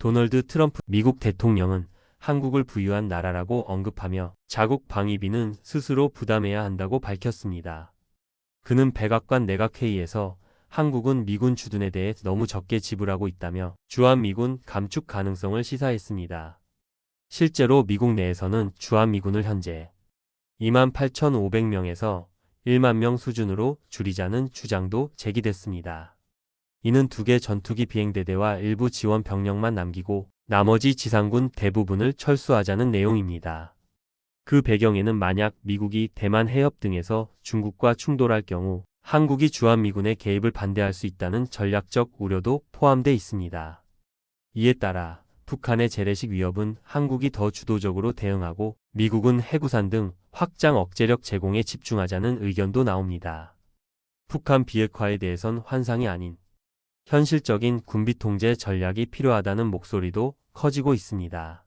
도널드 트럼프 미국 대통령은 한국을 부유한 나라라고 언급하며 자국 방위비는 스스로 부담해야 한다고 밝혔습니다. 그는 백악관 내각회의에서 한국은 미군 주둔에 대해 너무 적게 지불하고 있다며 주한미군 감축 가능성을 시사했습니다. 실제로 미국 내에서는 주한미군을 현재 28,500명에서 1만 명 수준으로 줄이자는 주장도 제기됐습니다. 이는 두 개 전투기 비행대대와 일부 지원 병력만 남기고 나머지 지상군 대부분을 철수하자는 내용입니다. 그 배경에는 만약 미국이 대만 해협 등에서 중국과 충돌할 경우 한국이 주한미군의 개입을 반대할 수 있다는 전략적 우려도 포함돼 있습니다. 이에 따라 북한의 재래식 위협은 한국이 더 주도적으로 대응하고 미국은 해구산 등 확장 억제력 제공에 집중하자는 의견도 나옵니다. 북한 비핵화에 대해선 환상이 아닌 현실적인 군비 통제 전략이 필요하다는 목소리도 커지고 있습니다.